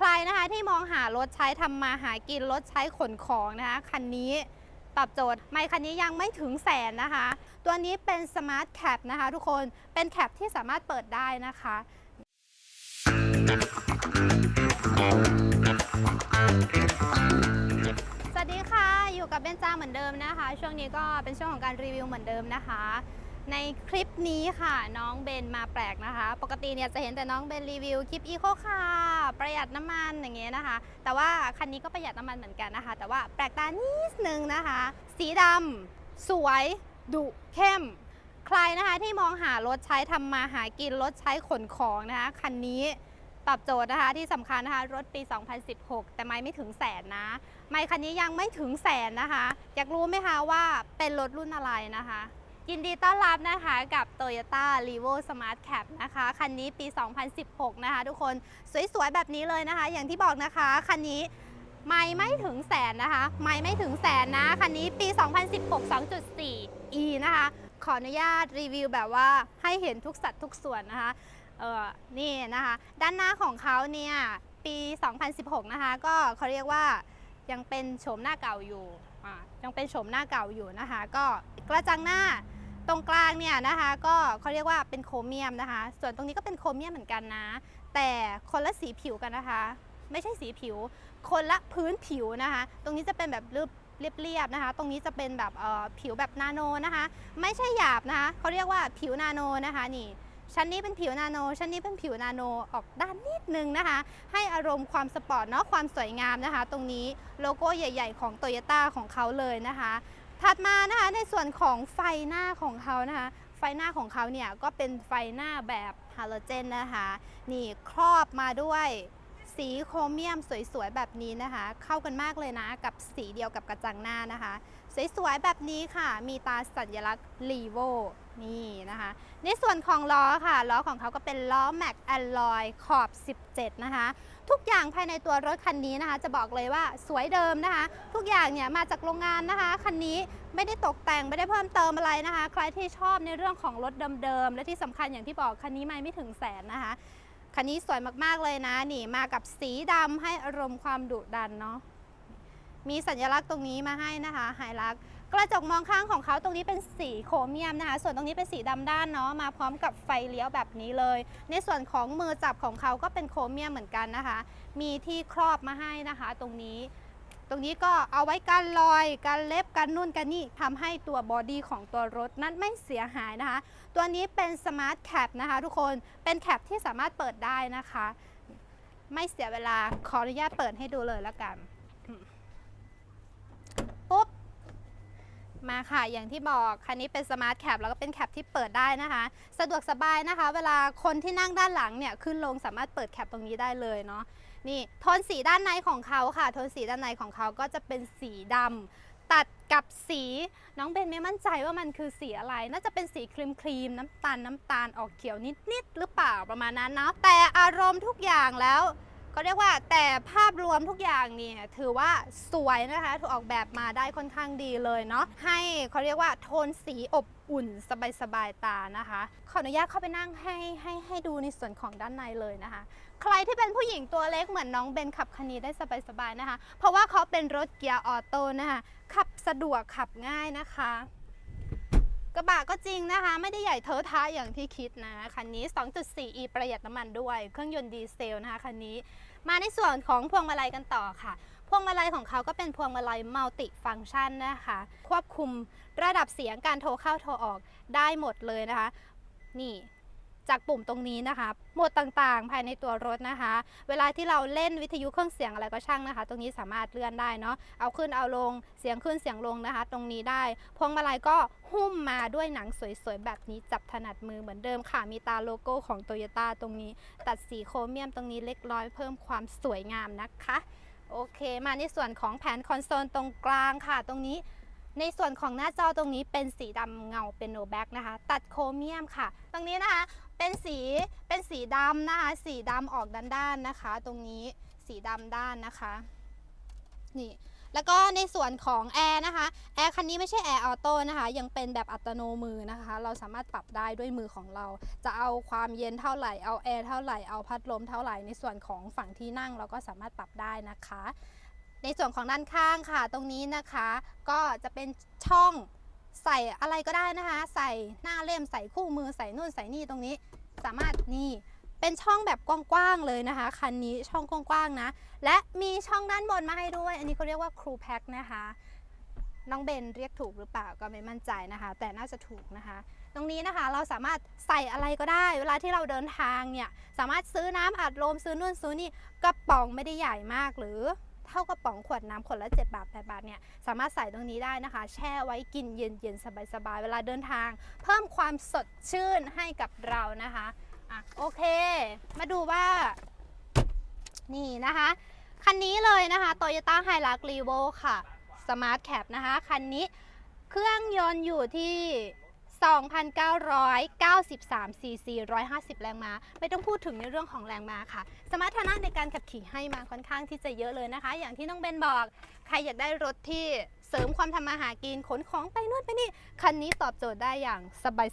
ใครนะคะที่มองหารถใช้ทำมาหากินรถใช้ขนของนะคะคันนี้ตอบโจทย์ไม่คันนี้ยังไม่ถึงแสนนะคะ ตัวนี้เป็นสมาร์ทแคปนะคะทุกคนเป็นแคปที่สามารถเปิดได้นะคะสวัสดีค่ะ อยู่กับเบนจ้าเหมือนเดิมนะคะ ช่วงนี้ก็เป็นช่วงของการรีวิวเหมือนเดิมนะคะ ในคลิปนี้ค่ะน้องเบนมาแปลกนะคะ ปกติเนี่ยจะเห็นแต่น้องเบนรีวิวคลิปอีโคค่ะ ประหยัดน้ำมันอย่างเงี้ยนะคะ แต่ว่าคันนี้ก็ประหยัดน้ำมันเหมือนกันนะคะ แต่ว่าแปลกตานิดนึงนะคะ สีดำสวยดุเข้ม ใครนะคะที่มองหารถใช้ทำมาหากินรถใช้ขนของนะคะคันนี้ตอบโจทย์นะคะที่สำคัญนะคะรถปี 2016 แต่ไม่ไม่ถึงแสนนะ ไม่คันนี้ยังไม่ถึงแสนนะคะ อยากรู้ไหมคะว่าเป็นรถรุ่นอะไรนะคะ ยินดีต้อนรับนะคะกับ Toyota r e v o Smart Cap นะคะ คันนี้ปี 2016 นะคะ ทุกคนสวยๆ แบบนี้เลยนะคะ อย่างที่บอกนะคะ คันนี้ไม่ไม่ถึงแสนนะคะ ไม่ไม่ถึงแสนนะ คันนี้ปี 2016 2.4 E นะคะ ขออนุญาตรีวิวแบบว่าให้เห็นทุกสัดทุกส่วนนะคะเออนี่นะคะ ด้านหน้าของเขาเนี่ย ปี 2016 นะคะ ก็เขาเรียกว่ายังเป็นโฉมหน้าเก่าอยู่อ่ายังเป็นโฉมหน้าเก่าอยู่นะคะ ก็กระจังหน้า ตรงกลางเนี่ยนะคะก็เขาเรียกว่าเป็นโครเมียมนะคะ ส่วนตรงนี้ก็เป็นโครเมียมเหมือนกันนะ แต่คนละสีผิวกันนะคะ ไม่ใช่สีผิว คนละพื้นผิวนะคะ ตรงนี้จะเป็นแบบรูปเรียบๆนะคะ ตรงนี้จะเป็นแบบผิวแบบนาโนนะคะ ไม่ใช่หยาบนะคะเขาเรียกว่าผิวนาโนนะคะนี่ชั้นนี้เป็นผิวนาโน ชั้นนี้เป็นผิวนาโนออกด้านนิดนึงนะคะ ให้อารมณ์ความสปอร์ตเนาะความสวยงามนะคะ ตรงนี้โลโก้ใหญ่ ๆ ของ t o y ยต้าของเขาเลยนะคะ ถัดมานะคะในส่วนของไฟหน้าของเขานะคะ ไฟหน้าของเขาเนี่ยก็เป็นไฟหน้าแบบฮาโลเจนนะคะ นี่ครอบมาด้วยสีโครเมียมสวยๆแบบนี้นะคะ เข้ากันมากเลยนะกับสีเดียวกับกระจังหน้านะคะ สวยๆแบบนี้ค่ะ มีตาสัญลักษณ์ลีโวนี่นะคะ ในส่วนของล้อค่ะ ล้อของเขาก็เป็นล้อแม็กแอนลอยขอบ 17 นะคะ ทุกอย่างภายในตัวรถคันนี้นะคะ จะบอกเลยว่าสวยเดิมนะคะ ทุกอย่างเนี่ยมาจากโรงงานนะคะคันนี้ไม่ได้ตกแต่งไม่ได้เพิ่มเติมอะไรนะคะ ใครที่ชอบในเรื่องของรถเดิมๆและที่สำคัญอย่างที่บอกคันนี้ไม่ไม่ถึงแสนนะคะคันนี้สวยมากๆเลยนะนี่มากับสีดำให้อารมณ์ความดุดันเนาะมีสัญลักษณ์ตรงนี้มาให้นะคะไฮลักษณ์ กระจกมองข้างของเขาตรงนี้เป็นสีโครเมียมนะคะ ส่วนตรงนี้เป็นสีดำด้านเนาะมาพร้อมกับไฟเลี้ยวแบบนี้เลย ในส่วนของมือจับของเขาก็เป็นโครเมียมเหมือนกันนะคะ มีที่ครอบมาให้นะคะ ตรงนี้ ตรงนี้ก็เอาไว้กันรอยกันเล็บกันนู่นกันนี่ทำให้ตัวบอดี้ของตัวรถนั้นไม่เสียหายนะคะ ตัวนี้เป็นสมาร์ทแคปนะคะ ทุกคนเป็นแคปที่สามารถเปิดได้นะคะ ไม่เสียเวลาขออนุญาตเปิดให้ดูเลยแล้วกัน ปุ๊บ มาค่ะ อย่างที่บอกคันนี้เป็นสมาร์ทแคปแล้วก็เป็นแคปที่เปิดได้นะคะ สะดวกสบายนะคะ เวลาคนที่นั่งด้านหลังเนี่ยขึ้นลงสามารถเปิดแคปตรงนี้ได้เลยเนาะนี่โทนสีด้านในของเขาค่ะโทนสีด้านในของเขาก็จะเป็นสีดำตัดกับสีน้องเบนไม่มั่นใจว่ามันคือสีอะไร น่าจะเป็นสีครีมครีมน้ำตาลน้ำตาลออกเขียวนิดๆหรือเปล่าประมาณนั้นเนาะแต่อารมณ์ทุกอย่างแล้ว ก็เรียกว่าแต่ภาพรวมทุกอย่างเนี่ยถือว่าสวยนะคะถูกออกแบบมาได้ค่อนข้างดีเลยเนาะให้เขาเรียกว่าโทนสีอบอุ่นสบายๆตานะคะ ขออนุญาตเข้าไปนั่งให้ให้ให้ดูในส่วนของด้านในเลยนะคะ ใครที่เป็นผู้หญิงตัวเล็กเหมือนน้องเบนขับคันนี้ได้สบายๆนะคะ เพราะว่าเขาเป็นรถเกียร์ออโต้นะคะขับสะดวกขับง่ายนะคะ กระบะก็จริงนะคะ ไม่ได้ใหญ่เทอะทะอย่างที่คิดนะ คันนี้ 2.4e ประหยัดน้ำมันด้วย เครื่องยนต์ดีเซลนะคะคันนี้ มาในส่วนของพวงมาลัยกันต่อค่ะ พวงมาลัยของเขาก็เป็นพวงมาลัยมัลติฟัง c t ชันนะคะ ควบคุมระดับเสียงการโทรเข้าโทรออกได้หมดเลยนะคะ นี่ จากปุ่มตรงนี้นะคะโหมดต่างๆ ภายในตัวรถนะคะ เวลาที่เราเล่นวิทยุเครื่องเสียงอะไรก็ช่างนะคะ ตรงนี้สามารถเลื่อนได้เนาะเอาขึ้นเอาลงเสียงขึ้นเสียงลงนะคะ ตรงนี้ได้ พวงมาลัยก็หุ้มมาด้วยหนังสวยๆแบบนี้จับถนัดมือเหมือนเดิมค่ะ มีตาโลโก้ของโตโยต้าตรงนี้ ตัดสีโครเมียมตรงนี้เล็กน้อยเพิ่มความสวยงามนะคะโอเค มาในส่วนของแผนคอนโซลตรงกลางค่ะ ตรงนี้ในส่วนของหน้าจอตรงนี้เป็นสีดำเงาเป็นโนแบ็กนะคะ ตัดโครเมียมค่ะ ตรงนี้นะคะ เป็นสีเป็นสีดำนะคะ สีดำออกด้านด้านๆนะคะ ตรงนี้สีดำด้านนะคะนี่แล้วก็ในส่วนของแอร์นะคะแอร์คันนี้ไม่ใช่แอร์ออโต้นะคะ ยังเป็นแบบอัตโนมือนะคะ เราสามารถปรับได้ด้วยมือของเรา จะเอาความเย็นเท่าไหร่เอาแอร์เท่าไหร่เอาพัดลมเท่าไหร่ในส่วนของฝั่งที่นั่งเราก็สามารถปรับได้นะคะ ในส่วนของด้านข้างค่ะ ตรงนี้นะคะ ก็จะเป็นช่อง ใส่อะไรก็ได้นะคะ ใส่หน้าเล่มใส่คู่มือใส่นู่นใส่นี่ตรงนี้ สามารถนี่เป็นช่องแบบกว้างๆเลยนะคะ คันนี้ช่องกว้างๆนะ และมีช่องด้านบนมาให้ด้วย อันนี้เขาเรียกว่าครูแพ็คนะคะน้องเบนเรียกถูกหรือเปล่าก็ไม่มั่นใจนะคะ แต่น่าจะถูกนะคะ ตรงนี้นะคะเราสามารถใส่อะไรก็ได้ เวลาที่เราเดินทางเนี่ยสามารถซื้อน้ำอัดลมซื้อนู่นซื้อนี่กระป๋องไม่ได้ใหญ่มากหรือ เท่ากระป๋องขวดน้ำขวดละ 7 บาท 8 บาทเนี่ยสามารถใส่ตรงนี้ได้นะคะ แช่ไว้กินเย็นๆ สบายๆ เวลาเดินทาง เพิ่มความสดชื่นให้กับเรานะคะอะโอเค มาดูว่า นี่นะคะ คันนี้เลยนะคะ Toyota Hilux Revo ค่ะ Smart Cap นะคะ คันนี้เครื่องยนต์อยู่ที่ 2,993ซีซี150 แรงม้า ไม่ต้องพูดถึงในเรื่องของแรงม้าค่ะ สมรรถนะในการขับขี่ให้มาค่อนข้างที่จะเยอะเลยนะคะ อย่างที่น้องเบนบอก ใครอยากได้รถที่เสริมความทำมาหากินขนของไปนู่นไปนี่ คันนี้ตอบโจทย์ได้อย่าง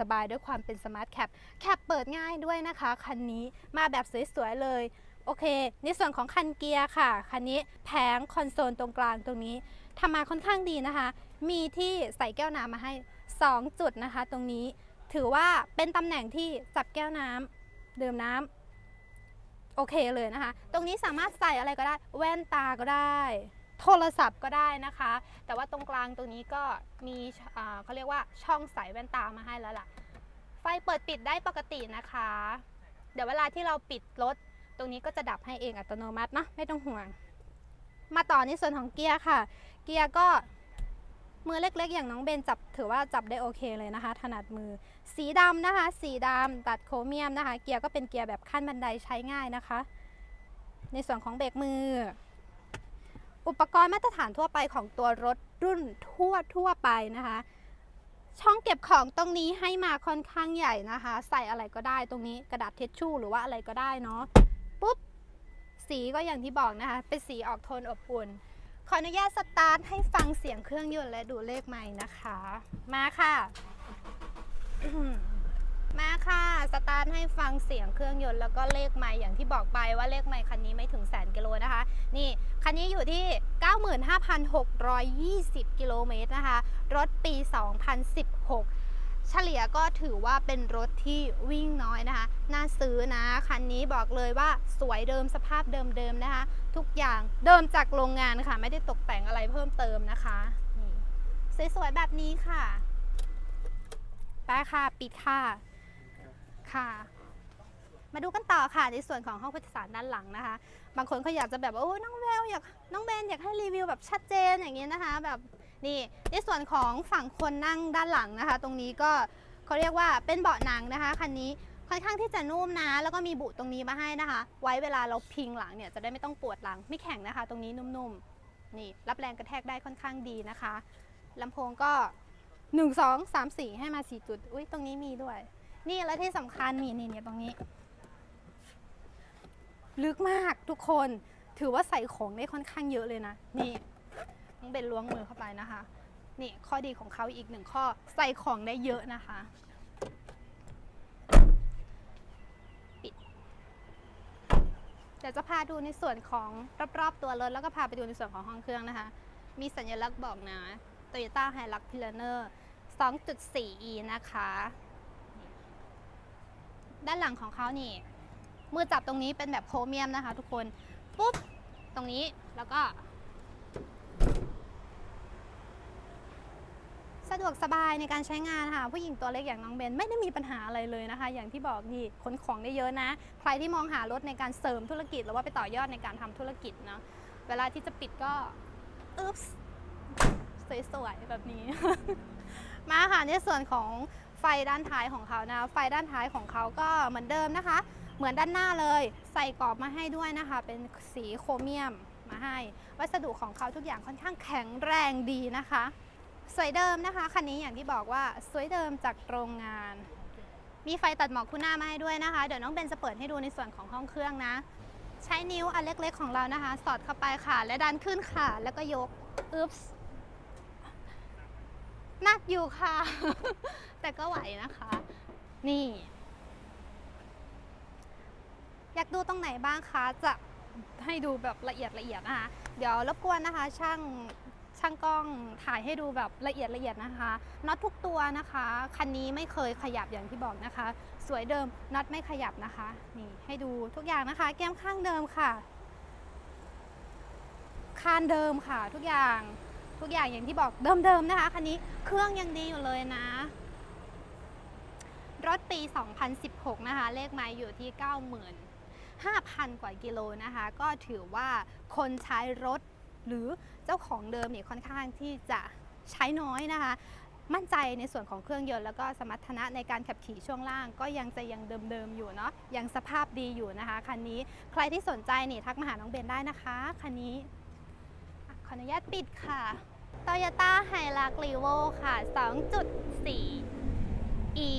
สบายๆ ด้วยความเป็นสมาร์ทแคปแคปเปิดง่ายด้วยนะคะ คันนี้มาแบบสวยๆ เลย โอเค ในส่วนของคันเกียร์ค่ะ คันนี้แผงคอนโซลตรงกลางตรงนี้ทำมาค่อนข้างดีนะคะ มีที่ใส่แก้วน้ำมาให้ 2 จุดนะคะ ตรงนี้ถือว่าเป็นตำแหน่งที่จับแก้วน้ำดื่มน้ำโอเคเลยนะคะ ตรงนี้สามารถใส่อะไรก็ได้ แว่นตาก็ได้ โทรศัพท์ก็ได้นะคะ แต่ว่าตรงกลางตรงนี้ก็มีเขาเรียกว่าช่องใส่แว่นตามาให้แล้วล่ะ ไฟเปิดปิดได้ปกตินะคะ เดี๋ยวเวลาที่เราปิดรถตรงนี้ก็จะดับให้เองอัตโนมัติเนาะไม่ต้องห่วง มาต่อในส่วนของเกียร์ค่ะ เกียร์ก็ มือเล็กๆ อย่างน้องเบนจับถือว่าจับได้โอเคเลยนะคะ ถนัดมือ สีดำนะคะ สีดำตัดโครเมียมนะคะ เกียร์ก็เป็นเกียร์แบบขั้นบันไดใช้ง่ายนะคะ ในส่วนของเบรกมือ อุปกรณ์มาตรฐานทั่วไปของตัวรถรุ่นทั่วทั่วไปนะคะ ช่องเก็บของตรงนี้ให้มาค่อนข้างใหญ่นะคะ ใส่อะไรก็ได้ตรงนี้กระดาษเทชชู่หรือว่าอะไรก็ได้เนาะปุ๊บสีก็อย่างที่บอกนะคะ เป็นสีออกโทนอบอุ่น ขออนุญาตสตาร์ทให้ฟังเสียงเครื่องยนต์และดูเลขไม้นะคะ มาค่ะ มาค่ะสตาร์ทให้ฟังเสียงเครื่องยนต์แล้วก็เลขไม้อย่างที่บอกไปว่าเลขไม้คันนี้ไม่ถึงแสนกิโลนะคะ นี่คันนี้อยู่ที่ 95,620 กิโลเมตรนะคะ รถปี 2016 เฉลี่ยก็ถือว่าเป็นรถที่วิ่งน้อยนะคะ น่าซื้อนะคันนี้บอกเลยว่าสวยเดิมสภาพเดิมๆนะคะ ทุกอย่างเดิมจากโรงงานค่ะ ไม่ได้ตกแต่งอะไรเพิ่มเติมนะคะนี่สวยๆแบบนี้ค่ะไปค่ะปิดค่ะค่ะ มาดูกันต่อค่ะในส่วนของห้องผู้โดยสารด้านหลังนะคะ บางคนเขาอยากจะแบบว่าโอ้น้องแววอยากน้องเบนอยากให้รีวิวแบบชัดเจนอย่างนี้นะคะ แบบ นี่ในส่วนของฝั่งคนนั่งด้านหลังนะคะ ตรงนี้ก็เขาเรียกว่าเป็นเบาะหนังนะคะคันนี้ค่อนข้างที่จะนุ่มนะ แล้วก็มีบุตรงนี้มาให้นะคะ ไว้เวลาเราพิงหลังเนี่ยจะได้ไม่ต้องปวดหลังไม่แข็งนะคะ ตรงนี้นุ่มๆนี่รับแรงกระแทกได้ค่อนข้างดีนะคะลำโพงก็1 2 3 4ให้มา4จุด อุ้ยตรงนี้มีด้วย นี่และที่สำคัญนี่นี่เนี่ยตรงนี้ ลึกมากทุกคน ถือว่าใส่ของได้ค่อนข้างเยอะเลยนะ นี่ ต้องเป็นล้วงมือเข้าไปนะคะ นี่ข้อดีของเขาอีกหนึ่งข้อใส่ของได้เยอะนะคะปิดเดี๋ยวจะพาดูในส่วนของรอบๆตัวรถแล้วก็พาไปดูในส่วนของห้องเครื่องนะคะ มีสัญลักษณ์บอกนะ Toyota Hilux Pioneer 2.4e นะคะ ด้านหลังของเขานี่ มือจับตรงนี้เป็นแบบโครเมียมนะคะทุกคน ปุ๊บ ตรงนี้แล้วก็ สะดวกสบายในการใช้งานค่ะ ผู้หญิงตัวเล็กอย่างน้องเบนไม่ได้มีปัญหาอะไรเลยนะคะ อย่างที่บอกนี่ขนของได้เยอะนะ ใครที่มองหารถในการเสริมธุรกิจ หรือว่าไปต่อยอดในการทำธุรกิจเนาะเวลาที่จะปิดก็อึ๊บสวยๆแบบนี้ มาค่ะในส่วนของไฟด้านท้ายของเขานะ ไฟด้านท้ายของเขาก็เหมือนเดิมนะคะ เหมือนด้านหน้าเลย ใส่กรอบมาให้ด้วยนะคะ เป็นสีโครเมียมมาให้ วัสดุของเขาทุกอย่างค่อนข้างแข็งแรงดีนะคะ สวยเดิมนะคะคันนี้อย่างที่บอกว่าสวยเดิมจากโรงงาน มีไฟตัดหมอกคู่หน้ามาให้ด้วยนะคะ เดี๋ยวน้องเบนจะเปิดให้ดูในส่วนของห้องเครื่องนะ ใช้นิ้วอันเล็กๆของเรานะคะ สอดเข้าไปค่ะ และดันขึ้นค่ะ แล้วก็ยกอุ๊ปส์หนักอยู่ค่ะ แต่ก็ไหวนะคะ นี่ อยากดูตรงไหนบ้างคะ จะให้ดูแบบละเอียดละเอียดนะคะ เดี๋ยวรบกวนนะคะ ช่าง ช่างกล้องถ่ายให้ดูแบบละเอียดละเอียดนะคะน็อตทุกตัวนะคะ คันนี้ไม่เคยขยับอย่างที่บอกนะคะ สวยเดิมน็อตไม่ขยับนะคะนี่ให้ดูทุกอย่างนะคะ แก้มข้างเดิมค่ะคานเดิมค่ะ ทุกอย่างทุกอย่างอย่างที่บอกเดิมๆนะคะคันนี้เครื่องยังดีอยู่เลยนะรถปี 2016 นะคะ เลขไม้อยู่ที่95,000 กว่ากิโลนะคะ ก็ถือว่าคนใช้รถ หรือเจ้าของเดิมเนี่ยค่อนข้างที่จะใช้น้อยนะคะ มั่นใจในส่วนของเครื่องยนต์แล้วก็สมรรถนะในการขับขี่ช่วงล่าง ก็ยังจะยังเดิมๆอยู่เนาะยังสภาพดีอยู่นะคะคันนี้ใครที่สนใจนี่ทักมาหาน้องเบนได้นะคะคันนี้ขออนุญาตปิดค่ะ Toyota h i l u x r e v o ค่ะ 2.4 E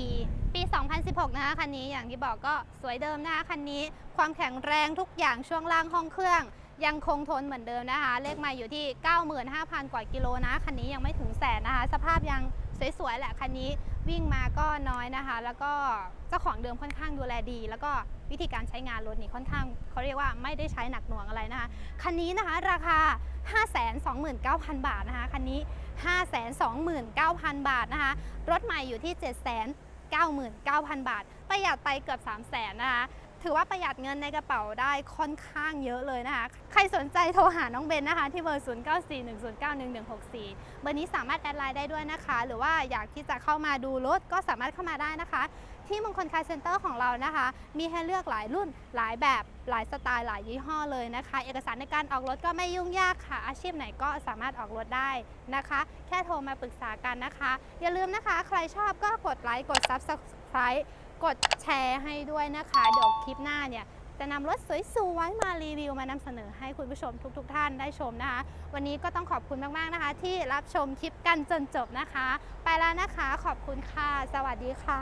ปี 2016 นะคะคันนี้อย่างที่บอกก็สวยเดิมนะคะคันนี้ความแข็งแรงทุกอย่างช่วงล่างห้องเครื่อง ยังคงทนเหมือนเดิมนะคะ เลขไมาอยู่ที่ 95,000 กว่ากิโลนะ คันนี้ยังไม่ถึงแสนนะคะ สภาพยังสวยๆแหละคันนี้วิ่งมาก็น้อยนะคะ แล้วก็เจ้าของเดิมค่อนข้างดูแลดี แล้วก็วิธีการใช้งานรถนี่ค่อนข้างเขาเรียกว่าไม่ได้ใช้หนักหน่วงอะไรนะคะ คันนี้นะคะราคา 529,000 บาทนะคะ คันนี้ 529,000 บาทนะคะ รถใหม่อยู่ที่799,000 บาท ประหยัดไปเกือบ 300,000นะคะ ถือว่าประหยัดเงินในกระเป๋าได้ค่อนข้างเยอะเลยนะคะ ใครสนใจโทรหาน้องเบนนะคะ ที่เบอร์ 0941091164 เบอร์นี้สามารถแอดไลน์ได้ด้วยนะคะ หรือว่าอยากที่จะเข้ามาดูรถก็สามารถเข้ามาได้นะคะ ที่มงคลคาร์เซ็นเตอร์ของเรานะคะ มีให้เลือกหลายรุ่นหลายแบบหลายสไตล์หลายยี่ห้อเลยนะคะ เอกสารในการออกรถก็ไม่ยุ่งยากค่ะ อาชีพไหนก็สามารถออกรถได้นะคะ แค่โทรมาปรึกษากันนะคะ อย่าลืมนะคะ ใครชอบก็กดไลค์กด Subscribe กดแชร์ให้ด้วยนะคะ เดี๋ยวคลิปหน้าเนี่ยจะนำรถสวยๆมารีวิวมานำเสนอให้คุณผู้ชมทุกๆทท่านได้ชมนะคะ วันนี้ก็ต้องขอบคุณมากๆนะคะ ที่รับชมคลิปกันจนจบนะคะ ไปแล้วนะคะขอบคุณค่ะ สวัสดีค่ะ